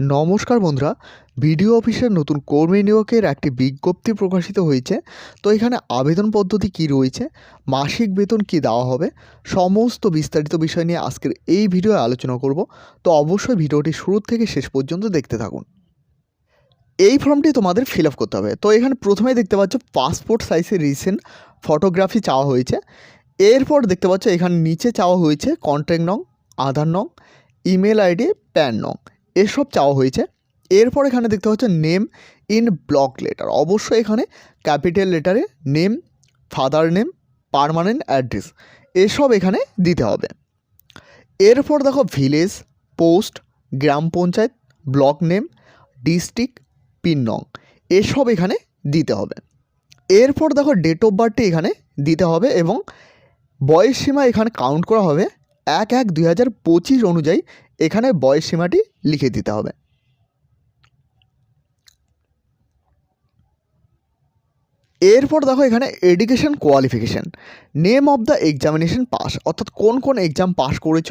নমস্কার বন্ধুরা, ভিডিও অফিসের নতুন কর্মী নিয়োগের একটি বিজ্ঞপ্তি প্রকাশিত হয়েছে। তো এখানে আবেদন পদ্ধতি কি রয়েছে, মাসিক বেতন কি দেওয়া হবে, সমস্ত বিস্তারিত বিষয় নিয়ে আজকের এই ভিডিও আলোচনা করব। তো অবশ্যই ভিডিওটি শুরু থেকে শেষ পর্যন্ত দেখতে থাকুন। এই ফর্মটি তোমাদের ফিল আপ করতে হবে। তো এখানে প্রথমেই দেখতে পাচ্ছ, পাসপোর্ট সাইজের রিসেন্ট ফটোগ্রাফি চাওয়া হয়েছে। এরপর দেখতে পাচ্ছ, এখানে নিচে চাওয়া হয়েছে, কন্ট্যাক্ট নং, আধার নং, ইমেল আইডি, প্যান নং। এসব চাওয়া হয়েছে। এরপর এখানে দেখতে হচ্ছে নেম ইন ব্লক লেটার অবশ্যই এখানে capital লেটারে name father name permanent address এসব এখানে দিতে হবে। এরপর দেখো ভিলেজ পোস্ট গ্রাম panchayat block name district pin নং এসব এখানে দিতে হবে। এরপর দেখো ডেট অফ বার্থটি এখানে দিতে হবে এবং বয়স সীমা এখানে কাউন্ট করা হবে এক এক দুই অনুযায়ী এখানে বয়স সীমাটি লিখে দিতে হবে। এরপর দেখো এখানে education qualification name of the examination pass অর্থাৎ কোন কোন এক্সাম পাস করেছ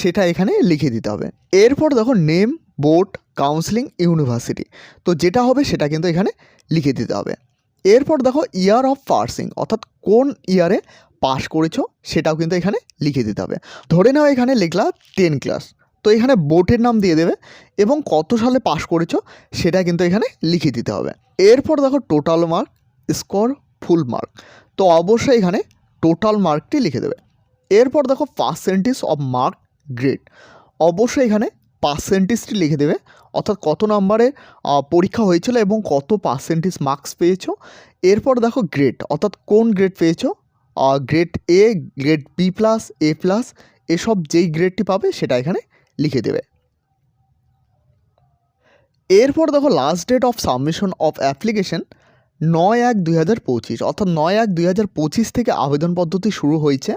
সেটা এখানে লিখে দিতে হবে। এরপর দেখো নেম বোর্ড কাউন্সিলিং ইউনিভার্সিটি তো যেটা হবে সেটা কিন্তু এখানে লিখে দিতে হবে। এরপর দেখো ইয়ার অফ পার্সিং অর্থাৎ কোন ইয়ারে পাস করেছ সেটাও কিন্তু এখানে লিখে দিতে হবে। ধরে নাও এখানে লিখলা টেন ক্লাস তো এখানে বোর্ডের নাম দিয়ে দেবে এবং কত সালে পাস করেছ সেটা কিন্তু এখানে লিখে দিতে হবে। এরপর দেখো total mark score full mark তো অবশ্যই এখানে টোটাল মার্কটি লিখে দেবে। এরপর দেখো পার্সেন্টেজ অফ মার্ক গ্রেড অবশ্যই এখানে পার্সেন্টেজটি লিখে দেবে। অর্থাৎ কত নম্বরে পরীক্ষা হয়েছিল এবং কত পার্সেন্টেজ মার্কস পেয়েছ। এরপর দেখো গ্রেড অর্থাৎ কোন গ্রেড পেয়েছ? Grade A grade B plus A plus এসব যেই গ্রেডটি পাবে সেটা এখানে লিখে দেবে। এরপর দেখো last date of submission of application নয় এক দুই হাজার পঁচিশ। অর্থাৎ নয় এক দুই হাজার পঁচিশ থেকে আবেদন পদ্ধতি শুরু হয়েছে।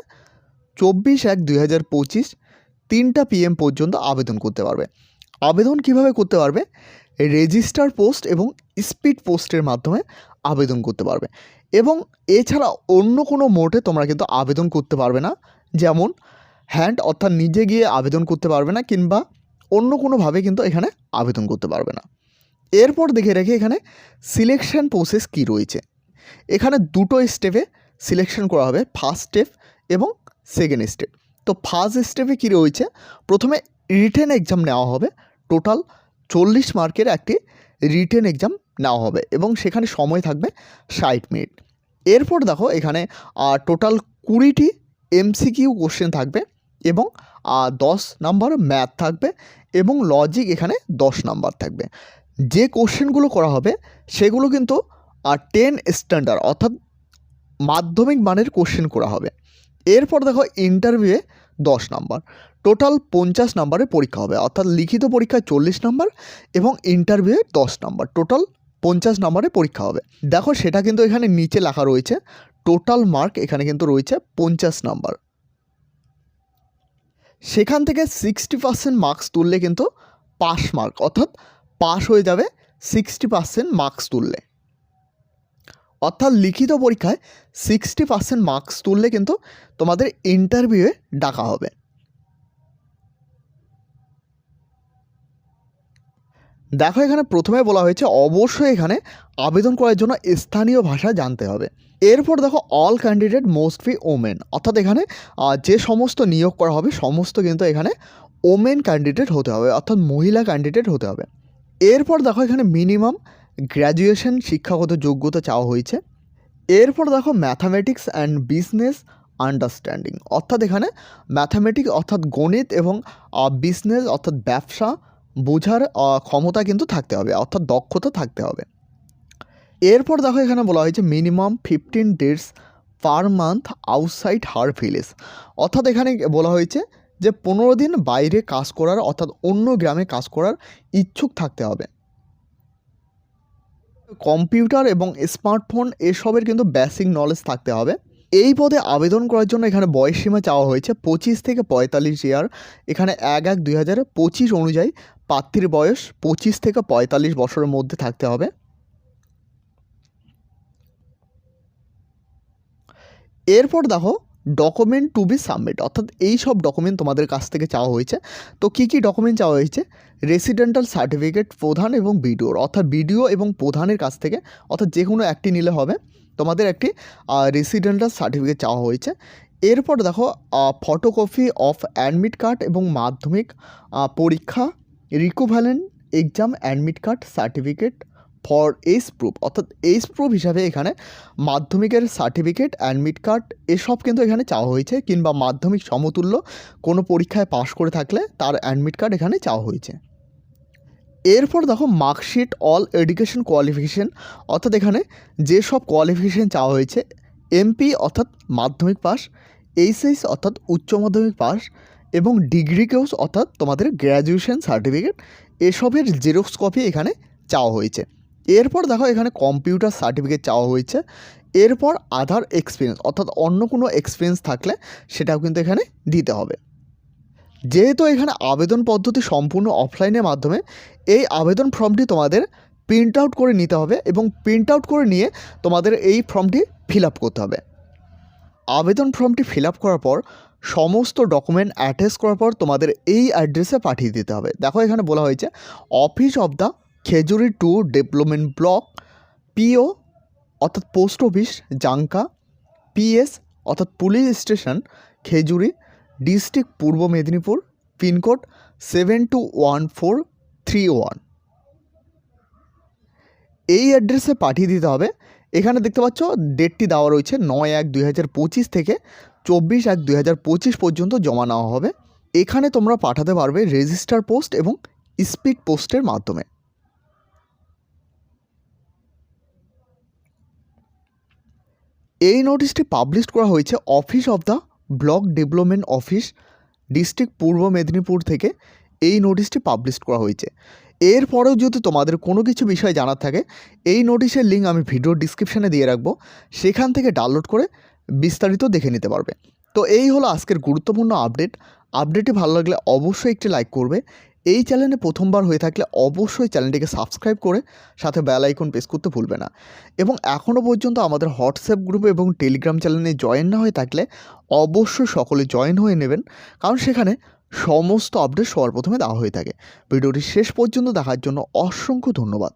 চব্বিশ এক দুই হাজার পঁচিশ, তিনটা পিএম পর্যন্ত আবেদন করতে পারবে। আবেদন কীভাবে করতে পারবে? রেজিস্টার পোস্ট এবং স্পিড পোস্টের মাধ্যমে আবেদন করতে পারবে। এবং এছাড়া অন্য কোনো মোটে তোমরা কিন্তু আবেদন করতে পারবে না। যেমন হ্যান্ড অর্থাৎ নিজে গিয়ে আবেদন করতে পারবে না কিংবা অন্য কোনোভাবে কিন্তু এখানে আবেদন করতে পারবে না। এরপর দেখে রেখে এখানে সিলেকশন প্রসেস কি রয়েছে। এখানে দুটো স্টেপে সিলেকশন করা হবে ফার্স্ট স্টেপ এবং সেকেন্ড স্টেপ তো ফার্স্ট স্টেপে কী রয়েছে? প্রথমে রিটেন এক্সাম নেওয়া হবে টোটাল চল্লিশ মার্কের একটি রিটেন এক্সাম নেওয়া হবে এবং সেখানে সময় থাকবে ষাট মিনিট। এরপর দেখো এখানে টোটাল কুড়িটি এমসিকিউ কোশ্চেন থাকবে। এবং দশ নাম্বার ম্যাথ থাকবে এবং লজিক এখানে দশ নাম্বার থাকবে। যে কোশ্চেনগুলো করা হবে, সেগুলো কিন্তু টেন স্ট্যান্ডার্ড অর্থাৎ মাধ্যমিক মানের কোশ্চেন করা হবে। এরপর দেখো ইন্টারভিউয়ে দশ নাম্বার। টোটাল পঞ্চাশ নাম্বারের পরীক্ষা হবে, অর্থাৎ লিখিত পরীক্ষায় চল্লিশ নাম্বার এবং ইন্টারভিউয়ে দশ নাম্বার। টোটাল পঞ্চাশ নাম্বারে পরীক্ষা হবে। দেখো সেটা কিন্তু এখানে নিচে লেখা রয়েছে। টোটাল মার্ক এখানে কিন্তু রয়েছে পঞ্চাশ নাম্বার। সেখান থেকে সিক্সটি পার্সেন্ট মার্কস তুললে কিন্তু পাস মার্ক অর্থাৎ পাস হয়ে যাবে সিক্সটি পার্সেন্ট মার্কস তুললে। অর্থাৎ লিখিত পরীক্ষায় সিক্সটি পার্সেন্ট মার্কস তুললে কিন্তু তোমাদের ইন্টারভিউয়ে ডাকা হবে। দেখো এখানে প্রথমে বলা হয়েছে অবশ্যই এখানে আবেদন করার জন্য স্থানীয় ভাষা জানতে হবে। এরপর দেখো all candidate must be women অর্থাৎ এখানে যে সমস্ত নিয়োগ করা হবে, সমস্ত কিন্তু এখানে ওমেন ক্যান্ডিডেট হতে হবে, অর্থাৎ মহিলা ক্যান্ডিডেট হতে হবে। এরপর দেখো এখানে মিনিমাম গ্র্যাজুয়েশন শিক্ষাগত যোগ্যতা চাওয়া হয়েছে। এরপর দেখো ম্যাথামেটিক্স অ্যান্ড বিজনেস আন্ডারস্ট্যান্ডিং অর্থাৎ এখানে ম্যাথামেটিক্স অর্থাৎ গণিত এবং বিজনেস অর্থাৎ ব্যবসা বোঝার ক্ষমতা কিন্তু থাকতে হবে, অর্থাৎ দক্ষতা থাকতে হবে। এরপর দেখো এখানে বলা হয়েছে minimum fifteen days per month outside her village অর্থাৎ এখানে বলা হয়েছে যে পনেরো দিন বাইরে কাজ করার, অর্থাৎ অন্য গ্রামে কাজ করার ইচ্ছুক থাকতে হবে। কম্পিউটার এবং স্মার্টফোন এসবের কিন্তু বেসিক নলেজ থাকতে হবে। এই পদে আবেদন করার জন্য এখানে বয়স সীমা চাওয়া হয়েছে পঁচিশ থেকে পঁয়তাল্লিশ ইয়ার। এখানে এক এক দুই হাজার পঁচিশ অনুযায়ী প্রার্থীর বয়স পঁচিশ থেকে পঁয়তাল্লিশ বছরের মধ্যে থাকতে হবে। এরপর দেখো ডকুমেন্ট টু বি সাবমিট অর্থাৎ এই সব ডকুমেন্ট তোমাদের কাছ থেকে চাওয়া হয়েছে। তো কী কী ডকুমেন্ট চাওয়া হয়েছে? রেসিডেন্টাল সার্টিফিকেট প্রধান এবং বিডিওর অর্থাৎ বিডিও এবং প্রধানের কাছ থেকে, অর্থাৎ যে কোনো একটি নিলে হবে। তোমাদের একটি রেসিডেন্টাল সার্টিফিকেট চাওয়া হয়েছে। এরপর দেখো ফটোকপি অফ অ্যাডমিট কার্ড এবং মাধ্যমিক পরীক্ষা equivalent exam admit card certificate for as proof অর্থাৎ এস প্রুফ হিসাবে এখানে মাধ্যমিকের সার্টিফিকেট অ্যাডমিট কার্ড এসব কিন্তু এখানে চাওয়া হয়েছে। কিংবা মাধ্যমিক সমতুল্য কোনো পরীক্ষায় পাশ করে থাকলে তার অ্যাডমিট কার্ড এখানে চাওয়া হয়েছে। এরপর দেখো মার্কশিট অল এডুকেশন কোয়ালিফিকেশন অর্থাৎ এখানে যেসব কোয়ালিফিকেশন চাওয়া হয়েছে এমপি অর্থাৎ মাধ্যমিক পাস এইচএস অর্থাৎ উচ্চ মাধ্যমিক পাস এবং ডিগ্রি কোর্স অর্থাৎ তোমাদের গ্র্যাজুয়েশন সার্টিফিকেট এসবের জেরক্স কপি এখানে চাওয়া হয়েছে। এরপর দেখো এখানে কম্পিউটার সার্টিফিকেট চাওয়া হয়েছে। এরপর আধার এক্সপিরিয়েন্স অর্থাৎ অন্য কোনো এক্সপিরিয়েন্স থাকলে সেটাও কিন্তু এখানে দিতে হবে। যেহেতু এখানে আবেদন পদ্ধতি সম্পূর্ণ অফলাইনের মাধ্যমে, এই আবেদন ফর্মটি তোমাদের প্রিন্ট আউট করে নিতে হবে এবং প্রিন্ট আউট করে নিয়ে তোমাদের এই ফর্মটি ফিল করতে হবে। আবেদন ফর্মটি ফিল করার পর, সমস্ত ডকুমেন্ট অ্যাটাচ করার পর তোমাদের এই অ্যাড্রেসে পাঠিয়ে দিতে হবে। দেখো এখানে বলা হয়েছে office of the Khejuri two development block PO অর্থাৎ পোস্ট অফিস জাঙ্কা পিএস অর্থাৎ police station Khejuri district Purba Medinipur, pincode seven two one four three one. এই অ্যাড্রেসে পাঠিয়ে দিতে হবে। এখানে দেখতে পাচ্ছ ডেটটি দেওয়া রয়েছে নয় এক দুই হাজার পঁচিশ থেকে চব্বিশ এক দুই হাজার পঁচিশ পর্যন্ত জমা নেওয়া হবে। এখানে তোমরা পাঠাতে পারবে রেজিস্টার পোস্ট এবং স্পিড পোস্টের মাধ্যমে। এই নোটিশটি পাবলিশ করা হয়েছে office of the block development office, district Purba Medinipur থেকে এই নোটিশটি পাবলিশ করা হয়েছে। এরপরেও যদি তোমাদের কোনো কিছু বিষয় জানার থাকে, এই নোটিশের লিঙ্ক আমি ভিডিও ডিসক্রিপশানে দিয়ে রাখব। সেখান থেকে ডাউনলোড করে বিস্তারিত দেখে নিতে পারবে। তো এই হলো আজকের গুরুত্বপূর্ণ আপডেট। আপডেটটি ভালো লাগলে অবশ্যই একটি লাইক করবে। এই চ্যানেলে প্রথমবার হয়ে থাকলে অবশ্যই চ্যানেলটিকে সাবস্ক্রাইব করে সাথে বেল আইকন প্রেস করতে ভুলবে না। এবং এখনও পর্যন্ত আমাদের হোয়াটসঅ্যাপ গ্রুপে এবং টেলিগ্রাম চ্যানেলে জয়েন না হয়ে থাকলে অবশ্যই সকলে জয়েন হয়ে নেবেন। কারণ সেখানে সমস্ত আপডেট সবার প্রথমে দেওয়া হয়ে থাকে। ভিডিওটি শেষ পর্যন্ত দেখার জন্য অসংখ্য ধন্যবাদ।